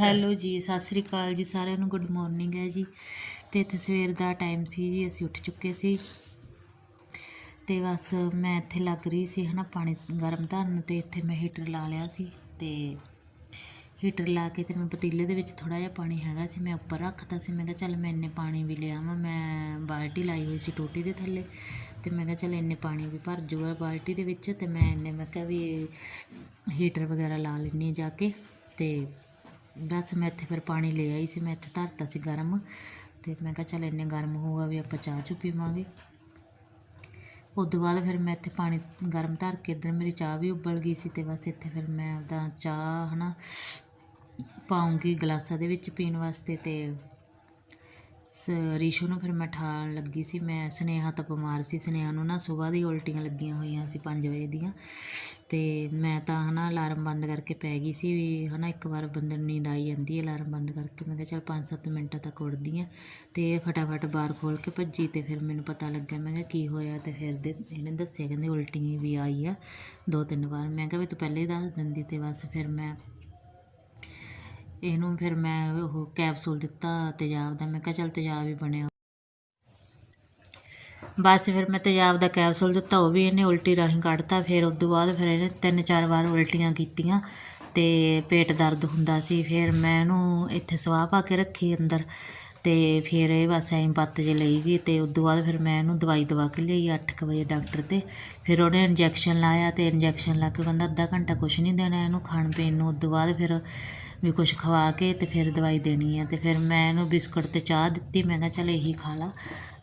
Hello ਜੀ, ਸਤਿ ਸ੍ਰੀ ਅਕਾਲ ਜੀ ਸਾਰਿਆਂ ਨੂੰ ਗੁੱਡ ਮਾਰਨਿੰਗ ਹੈ ਜੀ। ਤੇ ਇੱਥੇ ਸਵੇਰ ਦਾ ਟਾਈਮ ਸੀ ਜੀ, ਅਸੀਂ ਉੱਠ ਚੁੱਕੇ ਸੀ। ਤੇ ਬਸ ਮੈਂ ਇੱਥੇ ਲੱਗ ਰਹੀ ਸੀ, ਹਨਾ, ਪਾਣੀ ਗਰਮ ਧਰਨ ਤੇ ਇੱਥੇ ਮੈਂ ਹੀਟਰ ਲਾ ਲਿਆ ਸੀ। ਤੇ ਹੀਟਰ ਲਾ ਕੇ ਤੇ ਮੈਂ ਪਤੀਲੇ ਦੇ ਵਿੱਚ ਥੋੜਾ ਜਿਹਾ ਪਾਣੀ ਹੈਗਾ ਸੀ, ਮੈਂ ਉੱਪਰ ਰੱਖਤਾ ਸੀ। ਮੈਂ ਕਿਹਾ ਚੱਲ ਮੈਂ ਇੰਨੇ ਪਾਣੀ ਵੀ ਲਿਆਵਾਂ ਮੈਂ ਬਾਲਟੀ ਲਾਈ ਹੋਈ ਸੀ ਟੋਟੀ ਦੇ ਥੱਲੇ। ਤੇ ਮੈਂ ਕਿਹਾ ਚੱਲ ਇੰਨੇ ਪਾਣੀ ਵੀ ਭਰ ਜੂਗਾ ਬਾਲਟੀ ਦੇ ਵਿੱਚ। ਤੇ ਮੈਂ ਇੰਨੇ, ਮੈਂ ਕਿਹਾ ਵੀ ਹੀਟਰ ਵਗੈਰਾ ਲਾ ਲੈਣੀ ਜਾ ਕੇ। ਤੇ ਬਸ ਮੈਂ ਇੱਥੇ ਫਿਰ ਪਾਣੀ ਲੈ ਆਈ ਸੀ, ਮੈਂ ਇੱਥੇ ਧਰਤਾ ਸੀ ਗਰਮ ਤੇ ਮੈਂ ਕਿਹਾ ਚੱਲ ਇੰਨੇ ਗਰਮ ਹੋਊਗਾ ਵੀ ਆਪਾਂ ਚਾਹ ਚੁ ਪੀਵਾਂਗੇ। ਉਸ ਤੋਂ ਬਾਅਦ ਫਿਰ ਮੈਂ ਇੱਥੇ ਪਾਣੀ ਗਰਮ ਧਰ ਕੇ ਇੱਧਰ ਮੇਰੀ ਚਾਹ ਵੀ ਉਬਲ ਗਈ ਸੀ ਤੇ ਬਸ ਇੱਥੇ ਫਿਰ ਮੈਂ ਆਪਦਾ ਚਾਹ ਹਨਾ ਪਾਉਂਗੀ ਗਲਾਸਾਂ ਦੇ ਵਿੱਚ ਪੀਣ ਵਾਸਤੇ ਤੇ ਸ, ਰਿਸ਼ੂ ਨੂੰ ਫਿਰ ਮੈਂ ਠਾਣ ਲੱਗੀ ਸੀ। ਮੈਂ ਸੁਨੇਹਾ ਤਾਂ ਬਿਮਾਰ ਸੀ। ਸੁਨੇਹਾ ਨੂੰ ਨਾ ਸਵੇਰ ਦੀ ਉਲਟੀਆਂ ਲੱਗੀਆਂ ਹੋਈਆਂ ਸੀ 5 ਵਜੇ ਦੀਆਂ। ਤੇ ਮੈਂ ਤਾਂ ਹਨਾ ਅਲਾਰਮ ਬੰਦ ਕਰਕੇ ਪੈ ਗਈ ਸੀ ਵੀ ਹਨਾ ਇੱਕ ਵਾਰ ਬੰਦੇ ਨੂੰ ਨੀਂਦ ਆਈ ਜਾਂਦੀ ਹੈ ਅਲਾਰਮ ਬੰਦ ਕਰਕੇ। ਮੈਂ ਕਿਹਾ ਚੱਲ 5-7 ਮਿੰਟਾਂ ਤੱਕ ਉੱਠਦੀ ਆ ਤੇ ਫਟਾਫਟ ਬਾਹਰ ਖੋਲ ਕੇ ਭੱਜੀ ਤੇ ਫਿਰ ਮੈਨੂੰ ਪਤਾ ਲੱਗਾ ਮੈਂ ਕਿਹਾ ਕੀ ਹੋਇਆ ਤੇ ਫਿਰ ਦੇ, ਇਹਨੇ ਦੱਸਿਆ, ਕਹਿੰਦੇ ਉਲਟੀ ਵੀ ਆਈ ਆ ਦੋ ਤਿੰਨ ਵਾਰ। ਮੈਂ ਕਿਹਾ ਵੀ ਤੂੰ ਪਹਿਲੇ ਹੀ ਦੱਸ ਦਿੰਦੀ ਤੇ ਬਸ। ਫਿਰ ਮੈਂ ਇਹਨੂੰ ਫਿਰ ਮੈਂ ਉਹ ਕੈਪਸੂਲ ਦਿੱਤਾ ਤੇਜ਼ਾਬ ਦਾ। ਮੈਂ ਕਿਹਾ ਚੱਲ ਤੇਜ਼ਾਬ ਹੀ ਬਣਿਆ। ਬਸ ਫਿਰ ਮੈਂ ਤੇਜ਼ਾਬ ਦਾ ਕੈਪਸੂਲ ਦਿੱਤਾ, ਉਹ ਵੀ ਇਹਨੇ ਉਲਟੀ ਰਾਹੀਂ ਕੱਢਤਾ। ਫਿਰ ਉਸ ਤੋਂ ਬਾਅਦ ਫਿਰ ਇਹਨੇ ਤਿੰਨ ਚਾਰ ਵਾਰ ਉਲਟੀਆਂ ਕੀਤੀਆਂ ਤੇ ਪੇਟ ਦਰਦ ਹੁੰਦਾ ਸੀ। ਫਿਰ ਮੈਂ ਇਹਨੂੰ ਇੱਥੇ ਸਵਾਹ ਪਾ ਕੇ ਰੱਖੀ ਅੰਦਰ ਤੇ ਫਿਰ ਇਹ ਬਸ ਐਂ ਪੱਤ ਜੇ ਲਈ ਗਈ ਤੇ ਉਸ ਤੋਂ ਬਾਅਦ ਫਿਰ ਮੈਂ ਇਹਨੂੰ ਦਵਾਈ ਦਵਾ ਕੇ ਲਈ 8:00 ਵਜੇ ਡਾਕਟਰ ਤੇ। ਫਿਰ ਉਹਨੇ ਇੰਜੈਕਸ਼ਨ ਲਾਇਆ ਤੇ ਇੰਜੈਕਸ਼ਨ ਲਾ ਕੇ ਕਹਿੰਦਾ ਅੱਧਾ ਘੰਟਾ ਕੁਛ ਨਹੀਂ ਦੇਣਾ ਇਹਨੂੰ ਖਾਣ ਪੀਣ ਨੂੰ। ਉਸ ਤੋਂ ਬਾਅਦ ਫਿਰ ਵੀ ਕੁਝ ਖਵਾ ਕੇ ਤੇ ਫਿਰ ਦਵਾਈ ਦੇਣੀ ਹੈ ਤੇ ਫਿਰ ਮੈਂ ਇਹਨੂੰ ਬਿਸਕੁਟ ਤੇ ਚਾਹ ਦਿੱਤੀ, ਮੈਂ ਕਿਹਾ ਚੱਲ ਇਹੀ ਖਾ ਲਾ।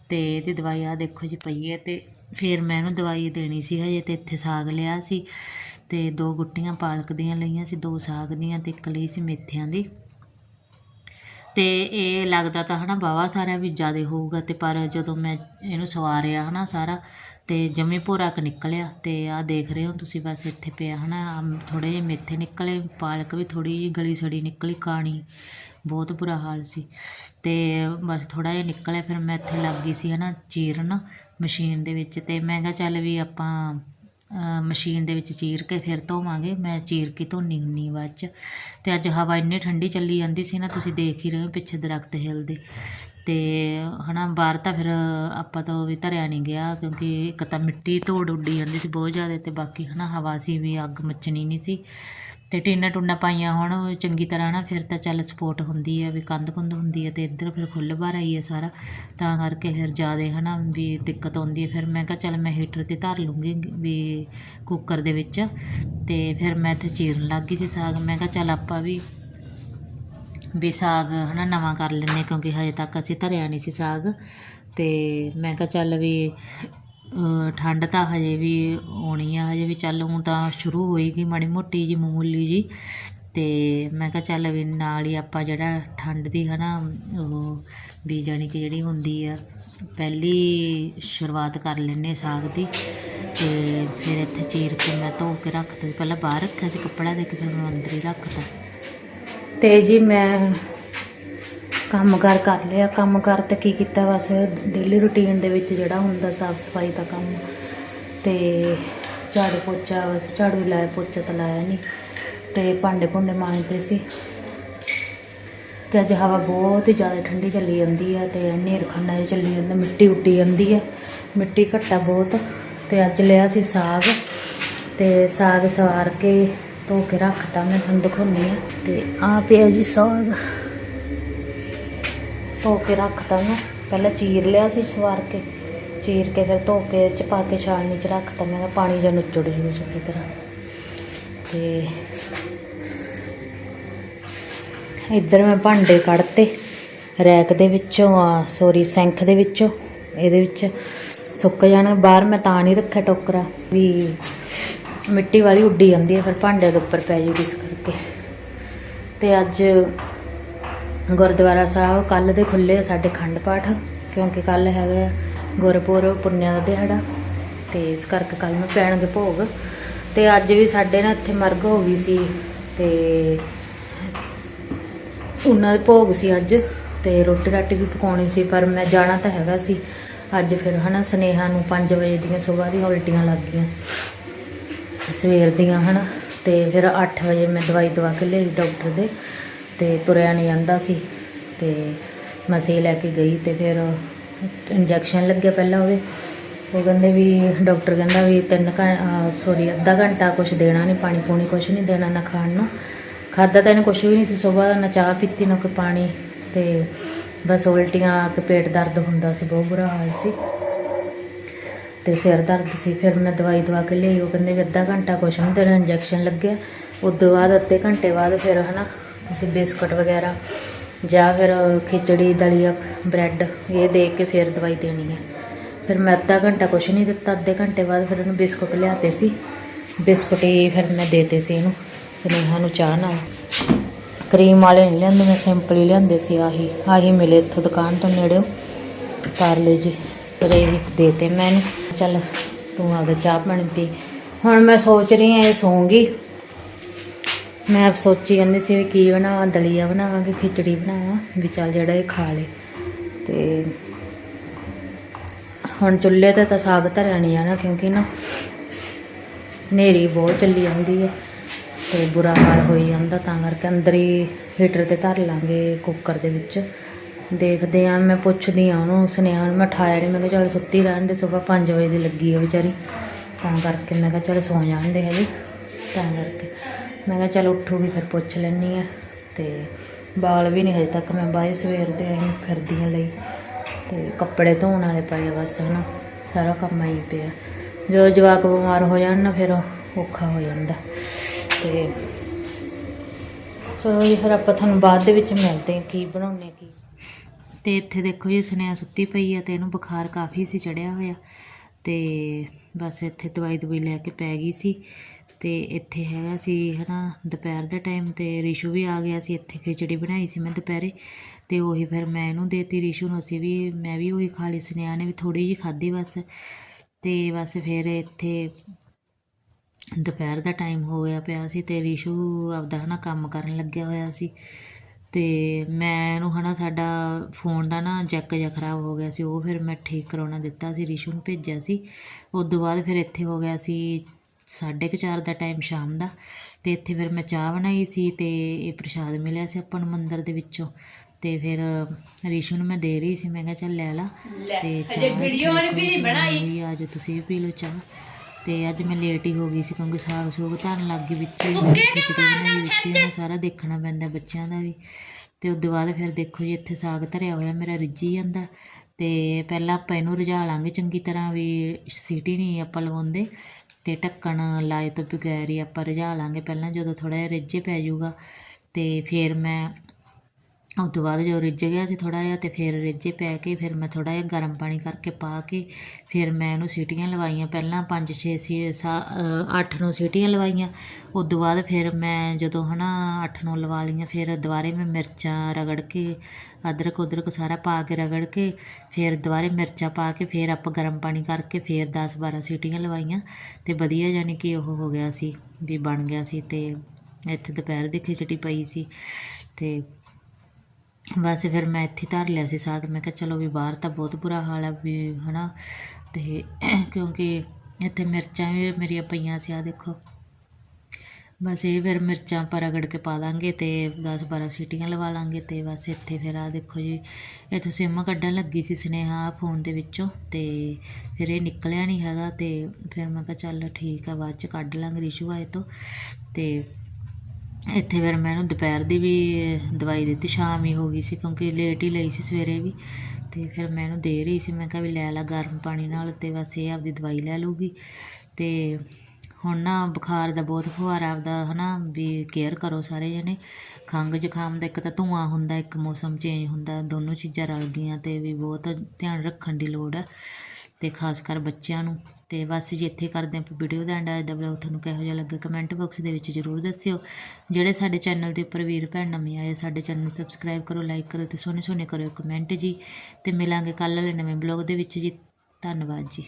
ਤੇ ਇਹਦੀ ਦਵਾਈ ਆ ਦੇਖੋ ਜੀ ਪਈ ਹੈ ਤੇ ਫਿਰ ਮੈਂ ਇਹਨੂੰ ਦਵਾਈ ਦੇਣੀ ਸੀ ਹਜੇ ਤੇ ਇੱਥੇ ਸਾਗ ਲਿਆ ਸੀ ਤੇ ਦੋ ਗੁੱਟੀਆਂ ਪਾਲਕ ਦੀਆਂ ਲਈਆਂ ਸੀ, ਦੋ ਸਾਗ ਦੀਆਂ ਤੇ ਇੱਕ ਲਈ ਸੀ ਮੇਥਿਆਂ ਦੀ। ਤੇ ਇਹ ਲੱਗਦਾ ਤਾਂ ਹਨਾ ਬਾਵਾ ਸਾਰਾ ਵੀ ਜ਼ਿਆਦਾ ਹੋਊਗਾ ਤੇ ਪਰ ਜਦੋਂ ਮੈਂ ਇਹਨੂੰ ਸਵਾਰਿਆ ਹਨਾ ਸਾਰਾ ਤੇ ਜਮੇ ਭੋਰਾ ਕ ਨਿਕਲਿਆ ਤੇ ਆਹ ਦੇਖ ਰਹੇ ਹੋ ਤੁਸੀਂ ਬਸ ਇੱਥੇ ਪਿਆ ਹਨਾ ਥੋੜੇ ਜਿਹੇ ਮੇਥੇ ਨਿਕਲੇ, ਪਾਲਕ ਵੀ ਥੋੜੀ ਜਿਹੀ ਗਲੀ ਸੜੀ ਨਿਕਲੀ ਕਾਣੀ, ਬਹੁਤ ਬੁਰਾ ਹਾਲ ਸੀ। ਤੇ ਬਸ ਥੋੜਾ ਜਿਹਾ ਨਿਕਲਿਆ, ਫਿਰ ਮੈਂ ਇੱਥੇ ਲੱਗ ਗਈ ਸੀ ਹਨਾ ਚੀਰਨ ਮਸ਼ੀਨ ਦੇ ਵਿੱਚ ਤੇ ਮੈਂ ਕਿਹਾ ਚੱਲ ਵੀ ਆਪਾਂ ਮਸ਼ੀਨ ਦੇ ਵਿੱਚ ਚੀਰ ਕੇ ਫਿਰ ਧੋਵਾਂਗੇ, ਮੈਂ ਚੀਰ ਕੇ ਧੋਨੀ ਹੁੰਨੀ ਬਾਅਦ ਚ। ਤੇ ਅੱਜ ਹਵਾ ਇੰਨੀ ਠੰਡੀ ਚੱਲੀ ਜਾਂਦੀ ਸੀ ਨਾ, ਤੁਸੀਂ ਦੇਖ ਹੀ ਰਹੇ ਹੋ ਪਿੱਛੇ ਦਰਖਤ ਹਿਲਦੇ। ਅਤੇ ਹੈ ਨਾ ਬਾਹਰ ਤਾਂ ਫਿਰ ਆਪਾਂ ਤੋਂ ਵੀ ਧਰਿਆ ਨਹੀਂ ਗਿਆ, ਕਿਉਂਕਿ ਇੱਕ ਤਾਂ ਮਿੱਟੀ ਧੂੜ ਉੱਡੀ ਜਾਂਦੀ ਸੀ ਬਹੁਤ ਜ਼ਿਆਦਾ ਅਤੇ ਬਾਕੀ ਹੈ ਨਾ ਹਵਾ ਸੀ ਵੀ ਅੱਗ ਮੱਚਣੀ ਨਹੀਂ ਸੀ। ਅਤੇ ਟੀਨਾਂ ਟੁੰਨਾ ਪਾਈਆਂ ਹੁਣ, ਚੰਗੀ ਤਰ੍ਹਾਂ ਨਾ ਫਿਰ ਤਾਂ ਚੱਲ ਸਪੋਰਟ ਹੁੰਦੀ ਹੈ ਵੀ ਕੰਧ ਕੁੰਧ ਹੁੰਦੀ ਹੈ ਅਤੇ ਇੱਧਰ ਫਿਰ ਖੁੱਲ੍ਹ ਬਾਹਰ ਆਈ ਹੈ ਸਾਰਾ। ਤਾਂ ਕਰਕੇ ਫਿਰ ਜ਼ਿਆਦਾ ਹੈ ਨਾ ਵੀ ਦਿੱਕਤ ਆਉਂਦੀ ਹੈ ਫਿਰ ਮੈਂ ਕਿਹਾ ਚੱਲ ਮੈਂ ਹੀਟਰ ਤੇ ਧਰ ਲੂੰਗੀ ਵੀ ਕੁੱਕਰ ਦੇ ਵਿੱਚ ਅਤੇ ਫਿਰ ਮੈਂ ਇੱਥੇ ਚੀਰਨ ਲੱਗ ਗਈ ਸੀ ਸਾਗ। ਮੈਂ ਕਿਹਾ ਚੱਲ ਆਪਾਂ ਵੀ ਵੀ ਸਾਗ ਹਨਾ ਨਵਾਂ ਕਰ ਲੈਂਦੇ ਕਿਉਂਕਿ ਹਜੇ ਤੱਕ ਅਸੀਂ ਧਰਿਆ ਨਹੀਂ ਸੀ ਸਾਗ। ਤੇ ਮੈਂ ਕਿਹਾ ਚੱਲ ਵੀ ਠੰਡ ਤਾਂ ਹਜੇ ਵੀ ਆਉਣੀ ਆ, ਹਜੇ ਵੀ ਚੱਲ ਹੁਣ ਤਾਂ ਸ਼ੁਰੂ ਹੋਏਗੀ ਮਾੜੀ ਮੋਟੀ ਜੀ ਮਾਮੂਲੀ ਜੀ ਤੇ ਮੈਂ ਕਿਹਾ ਚੱਲ ਵੀ ਨਾਲ ਹੀ ਆਪਾਂ ਜਿਹੜਾ ਠੰਡ ਦੀ ਹਨਾ, ਉਹ ਵੀ ਜਾਣੀ ਕਿ ਜਿਹੜੀ ਹੁੰਦੀ ਆ, ਪਹਿਲੀ ਸ਼ੁਰੂਆਤ ਕਰ ਲੈਨੇ ਸਾਗ ਦੀ। ਤੇ ਫਿਰ ਇੱਥੇ ਚੀਰ ਕੇ ਮੈਂ ਧੋ ਕੇ ਰੱਖਤਾ ਸੀ। ਪਹਿਲਾਂ ਬਾਹਰ ਰੱਖਿਆ ਸੀ ਕੱਪੜਾ ਦੇ ਕੇ ਫਿਰ ਮੈਂ ਅੰਦਰ ਹੀ ਰੱਖਤਾ ਤੇ ਜੀ ਮੈਂ ਕੰਮ ਕਰ ਕਰ ਲਿਆ। ਕੰਮ ਕਰ ਤੇ ਕੀ ਕੀਤਾ, ਬਸ ਡੇਲੀ ਰੁਟੀਨ ਦੇ ਵਿੱਚ ਜਿਹੜਾ ਹੁੰਦਾ ਸਾਫ਼ ਸਫ਼ਾਈ ਦਾ ਕੰਮ ਤੇ ਝਾੜੂ ਪੋਚਾ, ਬਸ ਝਾੜੂ ਹੀ ਲਾਇਆ, ਪੋਚਾ ਤਾਂ ਲਾਇਆ ਨਹੀਂ ਤੇ ਭਾਂਡੇ ਭੁੰਡੇ ਮਾਂਜਦੇ ਸੀ। ਤੇ ਅੱਜ ਹਵਾ ਬਹੁਤ ਹੀ ਜ਼ਿਆਦਾ ਠੰਡੀ ਚੱਲੀ ਜਾਂਦੀ ਹੈ ਤੇ ਹਨੇਰ ਖੰਨਾ ਜਿਹਾ ਚੱਲੀ ਜਾਂਦਾ, ਮਿੱਟੀ ਉੱਡੀ ਜਾਂਦੀ ਹੈ ਮਿੱਟੀ ਘੱਟਾ ਬਹੁਤ ਤੇ ਅੱਜ ਲਿਆ ਸੀ ਸਾਗ ਤੇ ਸਾਗ ਸਵਾਰ ਕੇ ਧੋ ਕੇ ਰੱਖਤਾ, ਮੈਂ ਤੁਹਾਨੂੰ ਦਿਖਾਉਂਦੀ ਹਾਂ। ਤੇ ਆ ਪਿਆ ਜੀ ਸਾਗ। ਧੋ ਕੇ ਰੱਖਤਾ ਮੈਂ। ਪਹਿਲਾਂ ਚੀਰ ਲਿਆ ਸੀ ਸਵਾਰ ਕੇ। ਚੀਰ ਕੇ ਫਿਰ ਧੋ ਕੇ ਚ ਪਾ ਕੇ ਛਾਣਨੀ ਚ ਰੱਖਤਾ ਮੈਂ। ਕਿਹਾ ਪਾਣੀ ਜਾਂ ਨੁੱਚੜ ਜੂਗਾ ਚੰਗੀ ਤਰ੍ਹਾਂ ਤੇ ਇੱਧਰ ਮੈਂ ਭਾਂਡੇ ਕੱਢਤੇ। ਰੈਕ ਦੇ ਵਿੱਚੋਂ, ਆ ਸੋਰੀ ਸਿੰਕ ਦੇ ਵਿੱਚੋਂ। ਇਹਦੇ ਵਿੱਚ ਸੁੱਕ ਜਾਣ। ਬਾਹਰ ਮੈਂ ਤਾਂ ਨਹੀਂ ਰੱਖਿਆ ਟੋਕਰਾ। ਵੀ ਮਿੱਟੀ ਵਾਲੀ ਉੱਡੀ ਜਾਂਦੀ ਹੈ, ਫਿਰ ਭਾਂਡੇ ਦੇ ਉੱਪਰ ਪੈ ਜੂਗੀ ਇਸ ਕਰਕੇ। ਤੇ ਅੱਜ ਗੁਰਦੁਆਰਾ ਸਾਹਿਬ ਕੱਲ ਦੇ ਖੁੱਲੇ ਆ ਸਾਡੇ ਖੰਡ ਪਾਠ, ਕਿਉਂਕਿ ਕੱਲ ਹੈਗਾ ਗੁਰਪੁਰਬ ਪੁੰਨਿਆ ਦਾ ਦਿਹਾੜਾ, ਤੇ ਇਸ ਕਰਕੇ ਕੱਲ ਨੂੰ ਪੈਣਗੇ ਭੋਗ। ਤੇ ਅੱਜ ਵੀ ਸਾਡੇ ਨਾ ਇੱਥੇ ਮਰਗ ਹੋ ਗਈ ਸੀ, ਤੇ ਉਹਨਾਂ ਦੇ ਭੋਗ ਸੀ ਅੱਜ, ਤੇ ਰੋਟੀ ਰਾਟੀ ਵੀ ਪਕਾਉਣੀ ਸੀ, ਪਰ ਮੈਂ ਜਾਣਾ ਤਾਂ ਹੈਗਾ ਸੀ। ਅੱਜ ਫਿਰ ਹਨਾ, ਸਨੇਹਾ ਨੂੰ 5 ਵਜੇ ਦੀਆਂ ਸਵੇਰ ਦੀਆਂ ਉਲਟੀਆਂ ਲੱਗ ਗਈਆਂ। ਸਵੇਰ ਦੀਆਂ, ਹਨਾ? ਤੇ ਫਿਰ 8 ਵਜੇ ਮੈਂ ਦਵਾਈ ਦਵਾ ਕੇ ਲਈ ਡਾਕਟਰ ਦੇ, ਤੇ ਤੁਰਿਆ ਨਹੀਂ ਜਾਂਦਾ ਸੀ। ਤੇ ਮਸੇ ਲੈ ਕੇ ਗਈ ਤੇ ਫਿਰ ਇੰਜੈਕਸ਼ਨ ਲੱਗਿਆ ਪਹਿਲਾਂ ਉਹਦੇ। ਉਹ ਕਹਿੰਦੇ ਵੀ ਡਾਕਟਰ ਕਹਿੰਦਾ ਵੀ ਤਿੰਨ ਘੰ ਸੋਰੀ ਅੱਧਾ ਘੰਟਾ ਕੁਝ ਦੇਣਾ ਨਹੀਂ ਪਾਣੀ ਪੂਣੀ ਕੁਝ ਨਹੀਂ ਦੇਣਾ ਨਾ ਖਾਣ ਨੂੰ। ਖਾਦਾ ਤਾਂ ਇਹਨੇ ਕੁਝ ਵੀ ਨਹੀਂ ਸੀ, ਸਵੇਰ ਨਾ ਚਾਹ ਪੀਤੀ, ਨਾ ਕੋਈ ਪਾਣੀ। ਤੇ ਬਸ ਉਲਟੀਆਂ ਕਿ ਪੇਟ ਦਰਦ ਹੁੰਦਾ ਸੀ, ਬਹੁਤ ਬੁਰਾ ਹਾਲ ਸੀ। ਤੇ ਸਿਰ ਦਰਦ ਸੀ, ਫਿਰ ਮੈਂ ਦਵਾਈ ਦਵਾ ਕੇ ਲਈ ਉਹ ਕਹਿੰਦੇ ਵੀ ਅੱਧਾ ਘੰਟਾ ਕੁਛ ਨਹੀਂ ਤੇਰਾ ਇੰਜੈਕਸ਼ਨ ਲੱਗਿਆ। ਉਸ ਤੋਂ ਬਾਅਦ ਅੱਧੇ ਘੰਟੇ ਬਾਅਦ ਫਿਰ ਹਨਾ, ਤੁਸੀਂ ਬਿਸਕੁਟ ਵਗੈਰਾ, ਜਾਂ ਫਿਰ ਖਿਚੜੀ, ਦਲੀਆ, ਬ੍ਰੈਡ, ਇਹ ਦੇ ਕੇ ਫਿਰ ਦਵਾਈ ਦੇਣੀ ਹੈ ਫਿਰ ਮੈਂ ਅੱਧਾ ਘੰਟਾ ਕੁਛ ਨਹੀਂ ਦਿੱਤਾ, ਅੱਧੇ ਘੰਟੇ ਬਾਅਦ ਫਿਰ ਉਹਨੂੰ ਬਿਸਕੁਟ ਲਿਆਤੇ ਸੀ। ਬਿਸਕੁਟ ਹੀ ਫਿਰ ਮੈਂ ਦੇਤੇ ਸੀ ਇਹਨੂੰ, ਸੁਨੇਹਾ ਨੂੰ ਚਾਹ ਨਾਲ। ਕਰੀਮ ਵਾਲੇ ਨਹੀਂ ਲਿਆਂਦੇ, ਮੈਂ ਸਿੰਪਲ ਹੀ ਲਿਆਂਦੇ ਸੀ, ਆਹੀ ਆਹੀ ਮਿਲੇ ਇੱਥੋਂ ਦੁਕਾਨ ਤੋਂ ਨੇੜਿਓ। ਪਾਰਲੇ ਜੀ, ਫਿਰ ਇਹ ਦੇਤੇ ਮੈਂ ਇਹਨੂੰ। ਚੱਲ ਤੂੰ ਆਪਦਾ ਚਾਹ ਪਾਣੀ ਪੀ। ਹੁਣ ਮੈਂ ਸੋਚ ਰਹੀ ਹਾਂ ਇਹ ਸੌਂਗੀ। ਮੈਂ ਆਪ ਸੋਚੀ ਜਾਂਦੀ ਸੀ ਵੀ ਕੀ ਬਣਾਵਾਂ ਦਲੀਆ ਬਣਾਵਾਂ ਖਿਚੜੀ ਬਣਾਵਾਂ, ਵੀ ਚੱਲ ਜਿਹੜਾ ਇਹ ਖਾ ਲੇ। ਤੇ ਹੁਣ ਚੁੱਲ੍ਹੇ ਤੇ ਤਾਂ ਸਾਗ ਧਰਿਆ ਨਹੀਂ ਜਾਣਾ, ਕਿਉਂਕਿ ਨਾ ਹਨੇਰੀ ਬਹੁਤ ਚੱਲੀ ਜਾਂਦੀ ਹੈ ਤੇ ਬੁਰਾ ਹਾਲ ਹੋਈ ਜਾਂਦਾ, ਤਾਂ ਕਰਕੇ ਅੰਦਰ ਹੀ ਹੀਟਰ ਤੇ ਧਰ ਲਾਂਗੇ ਕੁੱਕਰ ਦੇ ਵਿੱਚ। ਦੇਖਦੇ ਆ, ਮੈਂ ਪੁੱਛਦੀ ਆ ਉਹਨੂੰ, ਸੁਨੇਹਾ ਨੂੰ ਮੈਂ ਠਾਇਆ ਨਹੀਂ ਮੈਂ ਕਿਹਾ ਚੱਲ ਸੁੱਤੀ ਰਹਿਣ ਦੇ, ਸਵੇਰ 5 ਵਜੇ ਦੀ ਲੱਗੀ ਆ ਵਿਚਾਰੀ। ਤਾਂ ਕਰਕੇ ਮੈਂ ਕਿਹਾ ਚੱਲ ਸੌ ਜਾਂਦੇ ਹਜੇ ਤਾਂ ਕਰਕੇ ਮੈਂ ਕਿਹਾ ਚੱਲ ਉੱਠੂਗੀ, ਫਿਰ ਪੁੱਛ ਲੈਣੀ ਆ। ਤੇ ਬਾਲ ਵੀ ਨਹੀਂ ਹਜੇ ਤੱਕ ਮੈਂ ਬਾਈ ਸਵੇਰ ਦੇ ਆਈ ਫਿਰਦੀਆਂ ਲਈ। ਤੇ ਕੱਪੜੇ ਧੋਣ ਵਾਲੇ ਪਏ ਆ ਬਸ ਹਨਾ, ਸਾਰਾ ਕੰਮ ਆਈ ਪਿਆ। ਜਦੋਂ ਜਵਾਕ ਬਿਮਾਰ ਹੋ ਜਾਣ ਨਾ, ਫਿਰ ਔਖਾ ਹੋ ਜਾਂਦਾ। ਤੇ ਚਲੋ ਜੀ, ਫਿਰ ਆਪਾਂ ਤੁਹਾਨੂੰ ਬਾਅਦ ਦੇ ਵਿੱਚ ਮਿਲਦੇ ਹਾਂ, ਕੀ ਬਣਾਉਣੇ ਆ, ਕੀ ਤੇ ਇੱਥੇ ਦੇਖੋ ਜੀ, ਸੁਨੇਹਾ ਸੁੱਤੀ ਪਈ ਆ ਤੇ ਇਹਨੂੰ ਬੁਖਾਰ ਕਾਫੀ ਸੀ, ਚੜਿਆ ਹੋਇਆ। ਤੇ ਬਸ ਇੱਥੇ ਦਵਾਈ ਦਵਾਈ ਲੈ ਕੇ ਪੈ ਗਈ ਸੀ। ਤੇ ਇੱਥੇ ਹੈਗਾ ਸੀ, ਹਨਾ, ਦੁਪਹਿਰ ਦਾ ਟਾਈਮ ਤੇ ਰਿਸ਼ੂ ਵੀ ਆ ਗਿਆ ਸੀ, ਇੱਥੇ ਖਿਚੜੀ ਬਣਾਈ ਸੀ ਮੈਂ ਦੁਪਹਿਰੇ। ਤੇ ਉਹੀ ਫਿਰ ਮੈਂ ਇਹਨੂੰ ਦੇਤੀ ਰਿਸ਼ੂ ਨੂੰ, ਅਸੀਂ ਵੀ, ਮੈਂ ਵੀ ਉਹੀ ਖਾ ਲਈ, ਸੁਨੇਹਾ ਨੇ ਵੀ ਥੋੜੀ ਜਿਹੀ ਖਾਧੀ ਬਸ। ਤੇ ਬਸ ਫਿਰ ਇੱਥੇ ਦੁਪਹਿਰ ਦਾ ਟਾਈਮ ਹੋ ਗਿਆ ਪਿਆ ਸੀ ਤੇ ਰਿਸ਼ੂ ਆਪਦਾ ਹਨਾ ਕੰਮ ਕਰਨ ਲੱਗਿਆ ਹੋਇਆ ਸੀ। ਤੇ ਮੈਂ ਇਹਨੂੰ ਹਨਾ ਸਾਡਾ ਫੋਨ ਦਾ ਨਾ ਜੈਕ ਜਿਹਾ ਖਰਾਬ ਹੋ ਗਿਆ ਸੀ। ਉਹ ਫਿਰ ਮੈਂ ਠੀਕ ਕਰਾਉਣਾ ਦਿੱਤਾ ਸੀ ਰਿਸ਼ੂ ਨੂੰ ਭੇਜਿਆ ਸੀ। ਉਸ ਤੋਂ ਬਾਅਦ ਫਿਰ ਇੱਥੇ ਹੋ ਗਿਆ ਸੀ ਸਾਢੇ ਕੁ ਚਾਰ ਦਾ ਟਾਈਮ ਸ਼ਾਮ ਦਾ। ਤੇ ਇੱਥੇ ਫਿਰ ਮੈਂ ਚਾਹ ਬਣਾਈ ਸੀ ਤੇ ਇਹ ਪ੍ਰਸ਼ਾਦ ਮਿਲਿਆ ਸੀ ਆਪਾਂ ਨੂੰ ਮੰਦਿਰ ਦੇ ਵਿੱਚੋਂ। ਤੇ ਫਿਰ ਰਿਸ਼ੂ ਨੂੰ ਮੈਂ ਦੇ ਰਹੀ ਸੀ ਮੈਂ ਕਿਹਾ ਚੱਲ ਲੈ ਲਾ। ਤੇ ਚਾਹ ਵੀਡੀਓ ਵਾਲੀ ਵੀ ਬਣਾਈ। ਆਜੋ ਤੁਸੀਂ ਵੀ ਪੀ ਲਓ ਚਾਹ। ਤੇ ਅੱਜ ਮੈਂ ਲੇਟ ਹੀ ਹੋ ਗਈ ਸੀ ਕਿਉਂਕਿ ਸਾਗ ਸੂਗ ਧਰਨ ਲੱਗ ਗਈ ਵਿੱਚ ਵਿੱਚ ਸਾਰਾ ਦੇਖਣਾ ਪੈਂਦਾ ਬੱਚਿਆਂ ਦਾ ਵੀ। ਤੇ ਉਸ ਤੋਂ ਬਾਅਦ ਫਿਰ ਦੇਖੋ ਜੀ ਇੱਥੇ ਸਾਗ ਧਰਿਆ ਹੋਇਆ ਮੇਰਾ ਰਿੱਝੀ ਜਾਂਦਾ। ਤੇ ਪਹਿਲਾਂ ਆਪਾਂ ਇਹਨੂੰ ਰਝਾ ਲਾਂਗੇ ਚੰਗੀ ਤਰ੍ਹਾਂ ਵੀ ਸੀਟੀ ਨਹੀਂ ਆਪਾਂ ਲਵਾਉਂਦੇ। ਤੇ ਢੱਕਣ ਲਾਏ ਤੋਂ ਬਗੈਰ ਹੀ ਆਪਾਂ ਰਝਾ ਲਾਂਗੇ। ਪਹਿਲਾਂ ਜਦੋਂ ਥੋੜਾ ਜਿਹਾ ਰਿੱਝੇ ਪੈ ਜਾਊਗਾ ਤੇ ਫਿਰ ਮੈਂ ਉਹ ਤੋਂ ਬਾਅਦ ਜਦੋਂ ਰਿੱਝ ਗਿਆ ਸੀ ਥੋੜ੍ਹਾ ਜਿਹਾ ਅਤੇ ਫਿਰ ਰਿੱਝੇ ਪੈ ਕੇ ਫਿਰ ਮੈਂ ਥੋੜ੍ਹਾ ਜਿਹਾ ਗਰਮ ਪਾਣੀ ਕਰਕੇ ਪਾ ਕੇ ਫਿਰ ਮੈਂ ਇਹਨੂੰ ਸੀਟੀਆਂ ਲਵਾਈਆਂ। ਪਹਿਲਾਂ 5 6 ਸੀ ਸਾ ਅੱਠ, ਨੂੰ ਸੀਟੀਆਂ ਲਵਾਈਆਂ। ਉਸ ਤੋਂ ਬਾਅਦ ਫਿਰ ਮੈਂ ਜਦੋਂ ਹੈ ਨਾ ਅੱਠ, ਨੂੰ ਲਵਾ ਲਈਆਂ, ਫਿਰ ਦੁਬਾਰੇ ਮੈਂ ਮਿਰਚਾਂ ਰਗੜ ਕੇ, ਅਦਰਕ, ਉਦਰਕ ਸਾਰਾ ਪਾ ਕੇ ਰਗੜ ਕੇ, ਫਿਰ ਦੁਬਾਰੇ ਮਿਰਚਾਂ ਪਾ ਕੇ ਫਿਰ ਆਪਾਂ ਗਰਮ ਪਾਣੀ ਕਰਕੇ ਫਿਰ 10 12 ਸੀਟੀਆਂ ਲਵਾਈਆਂ ਅਤੇ ਵਧੀਆ ਯਾਨੀ ਕਿ ਉਹ ਹੋ ਗਿਆ ਸੀ ਵੀ ਬਣ ਗਿਆ ਸੀ ਅਤੇ ਇੱਥੇ ਦੁਪਹਿਰ ਦੀ ਖਿਚੜੀ ਪਈ ਸੀ ਅਤੇ ਬਸ ਫਿਰ ਮੈਂ ਇੱਥੇ ਧਰ ਲਿਆ ਸੀ ਸਾਗ। ਮੈਂ ਕਿਹਾ ਚਲੋ ਵੀ ਬਾਹਰ ਤਾਂ ਬਹੁਤ ਬੁਰਾ ਹਾਲ ਆ ਵੀ ਹੈ ਨਾ ਅਤੇ ਕਿਉਂਕਿ ਇੱਥੇ ਮਿਰਚਾਂ ਵੀ ਮੇਰੀਆਂ ਪਈਆਂ ਸੀ, ਆਹ ਦੇਖੋ। ਬਸ ਇਹ ਫਿਰ ਮਿਰਚਾਂ ਪਰ ਰਗੜ ਕੇ ਪਾ ਦਾਂਗੇ ਤੇ 10 12 ਸੀਟੀਆਂ ਲਵਾ ਲਾਂਗੇ ਤੇ ਬਸ ਇੱਥੇ ਫਿਰ ਆ ਦੇਖੋ ਜੀ, ਇੱਥੋਂ ਸਿਮ ਕੱਢਣ ਲੱਗੀ ਸੀ ਸੁਨੇਹਾ ਫੋਨ ਦੇ ਵਿੱਚੋਂ ਤੇ ਫਿਰ ਇਹ ਨਿਕਲਿਆ ਨਹੀਂ ਹੈਗਾ ਤੇ ਫਿਰ ਮੈਂ ਕਿਹਾ ਚੱਲ ਠੀਕ ਆ, ਬਾਅਦ ਚ ਕੱਢ ਲਾਂਗੇ ਰਿਸ਼ੂ ਆਏ ਤੋਂ। ਤੇ ਇੱਥੇ ਫਿਰ ਮੈਂ ਇਹਨੂੰ ਦੁਪਹਿਰ ਦੀ ਵੀ ਦਵਾਈ ਦਿੱਤੀ, ਸ਼ਾਮ ਹੀ ਹੋ ਗਈ ਸੀ ਕਿਉਂਕਿ ਲੇਟ ਹੀ ਲਈ ਸੀ ਸਵੇਰੇ ਵੀ। ਅਤੇ ਫਿਰ ਮੈਂ ਇਹਨੂੰ ਦੇ ਰਹੀ ਸੀ, ਮੈਂ ਕਿਹਾ ਵੀ ਲੈ ਲਾ ਗਰਮ ਪਾਣੀ ਨਾਲ ਅਤੇ ਬਸ ਇਹ ਆਪਦੀ ਦਵਾਈ ਲੈ ਲੂਗੀ ਅਤੇ ਹੁਣ ਨਾ ਬੁਖਾਰ ਦਾ ਬਹੁਤ ਫੁਹਾਰਾ ਆਪਦਾ ਹੈ ਨਾ ਵੀ ਕੇਅਰ ਕਰੋ ਸਾਰੇ ਜਣੇ। ਖੰਘ ਜ਼ੁਕਾਮ ਦਾ ਇੱਕ ਤਾਂ ਧੂਆਂ ਹੁੰਦਾ, ਇੱਕ ਮੌਸਮ ਚੇਂਜ ਹੁੰਦਾ, ਦੋਨੋਂ ਚੀਜ਼ਾਂ ਰਲ ਗਈਆਂ ਅਤੇ ਵੀ ਬਹੁਤ ਧਿਆਨ ਰੱਖਣ ਦੀ ਲੋੜ ਹੈ ਅਤੇ ਖਾਸ ਕਰ ਬੱਚਿਆਂ ਨੂੰ। ਤੇ ਬਸ ਜੀ ਇੱਥੇ ਕਰਦੇ ਆਪਾਂ ਵੀਡੀਓ ਦਾ ਐਂਡ ਅੱਜ ਦਾ ਵਲੌਗ ਤੁਹਾਨੂੰ ਕਿਹੋ ਜਿਹਾ ਲੱਗਾ ਕਮੈਂਟ ਬਾਕਸ ਦੇ ਵਿੱਚ ਜ਼ਰੂਰ ਦੱਸਿਓ। ਜਿਹੜੇ ਸਾਡੇ ਚੈਨਲ ਦੇ ਉੱਪਰ ਵੀਰ ਭੈਣ ਨਵੇਂ ਆਏ ਸਾਡੇ ਚੈਨਲ ਨੂੰ ਸਬਸਕ੍ਰਾਈਬ ਕਰੋ ਲਾਈਕ ਕਰੋ ਤੇ ਸੋਹਣੇ ਸੋਹਣੇ ਕਰਿਓ ਕਮੈਂਟ ਜੀ। ਤੇ ਮਿਲਾਂਗੇ ਕੱਲ੍ਹ ਵਾਲੇ ਨਵੇਂ ਬਲੌਗ ਦੇ ਵਿੱਚ ਜੀ। ਧੰਨਵਾਦ ਜੀ।